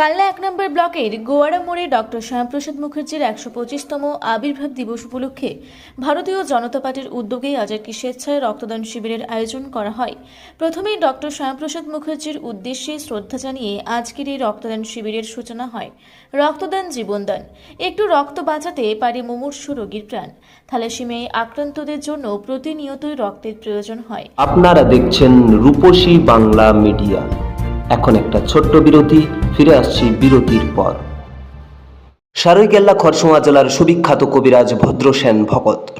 কালনা এক নম্বর ব্লকের গোয়ারা মোড়ে ডক্টর শ্যামপ্রসাদ মুখার্জির একশো পঁচিশতম আবির্ভাব দিবস উপলক্ষে ভারতীয় জনতা পার্টির উদ্যোগেই আজ একটি স্বেচ্ছায় রক্তদান শিবিরের আয়োজন করা হয়। প্রথমেই ডক্টর শ্যামপ্রসাদ মুখার্জির উদ্দেশ্যে শ্রদ্ধা জানিয়ে আজকের এই রক্তদান শিবিরের সূচনা হয়। রক্তদান জীবনদান একটু রক্ত বাঁচাতে পারে মুমূর্ষু রোগীর প্রাণ। থ্যালাসেমিয়ায় আক্রান্তদের জন্য প্রতিনিয়তই রক্তের প্রয়োজন হয়। আপনারা দেখছেন রূপসী বাংলা মিডিয়া। এখন একটা ছোট্ট বিরতি। ফিরে আসছি বিরতির পর। সারৈকেল্লা খরসোয়া জেলার সুবিখ্যাত কবিরাজ Bhadrasen Bhakat.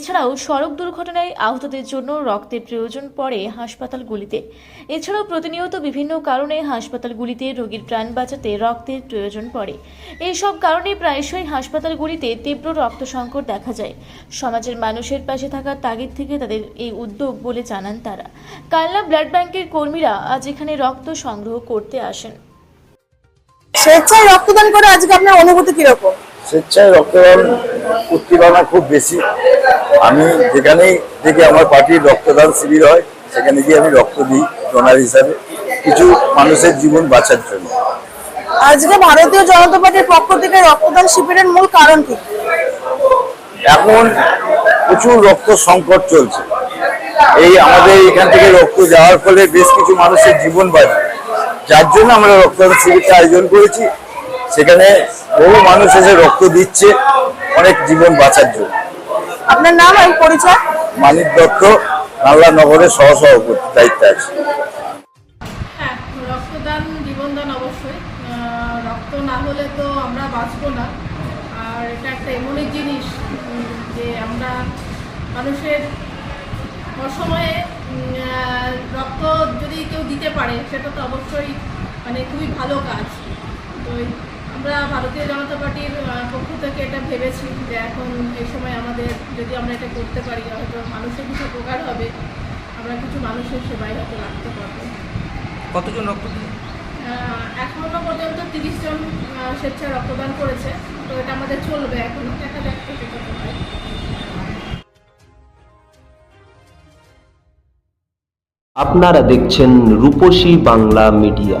এছাড়াও সড়ক দুর্ঘটনায় আহতদের জন্য রক্তের প্রয়োজন পড়ে হাসপাতালগুলিতে। এছাড়াও প্রতিনিয়ত বিভিন্ন কারণে হাসপাতালগুলিতে রোগীর প্রাণ বাঁচাতে রক্তের প্রয়োজন পড়ে। এইসব কারণে প্রায়শই হাসপাতালগুলিতে তীব্র রক্ত সংকট দেখা যায়। সমাজের মানুষের পাশে থাকার তাগিদ থেকে তাদের এই উদ্যোগ বলে জানান তারা। কালনা ব্লাড ব্যাংকের কর্মীরা আজ এখানে রক্ত সংগ্রহ করতে আসেন। স্বেচ্ছায় রক্তদান করে আজকে আপনার অনুভূতি কীরকম? স্বেচ্ছায় রক্তদান উদ্দীপনা খুব বেশি। আমি যেখানেই দেখি আমার পার্টির রক্তদান শিবির হয় সেখানে গিয়ে আমি রক্ত দিই ডোনার হিসাবে। কিছু মানুষের জীবন বাঁচার জন্য। আজকে ভারতীয় জনতা পার্টির পক্ষ থেকে রক্তদান শিবিরের মূল কারণ কি? এখন প্রচুর রক্ত সংকট চলছে। এই আমাদের এখান থেকে রক্ত যাওয়ার ফলে বেশ কিছু মানুষের জীবন বাঁচে। যার জন্য আমরা রক্তদান শিবিরটা আয়োজন করেছি। সেখানে বহু মানুষ এসে রক্ত দিচ্ছে। অনেক জীবন বাঁচার জন্য। আপনার নাম এবং পরিচয়? মানিক দত্ত নাল্লা নগরের সহসভাপতি দায়িত্বে আছে। হ্যাঁ রক্তদান জীবনদান অবশ্যই। রক্ত না হলে তো আমরা বাঁচবো না। আর এটা একটা এমনই জিনিস যে আমরা মানুষের অসময়ে রক্ত যদি কেউ দিতে পারে সেটা তো অবশ্যই মানে খুবই ভালো কাজ। তো আমরা ভারতীয় জনতা পার্টির আহ, পক্ষ থেকে এটা ভেবেছি যে এখন এই সময় আমাদের যদি আমরা এটা করতে পারি হয়তো মানুষের কিছু উপকার হবে আমরা কিছু মানুষের সেবায় হয়তো লাগতে পারব। কতজন রক্ত আহ, এখনও পর্যন্ত তিরিশ জন আহ, স্বেচ্ছায় রক্তদান করেছে তো এটা আমাদের চলবে এখনও দেখা যাক আপনারা দেখছেন রূপসী Bangla media.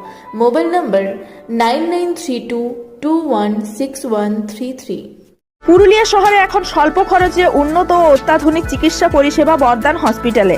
Mobile number nine nine three two two one six one three three. Purulia শহরে এখন স্বল্প খরচে উন্নত ও অত্যাধুনিক চিকিৎসা পরিষেবা বর্দান হসপিটালে।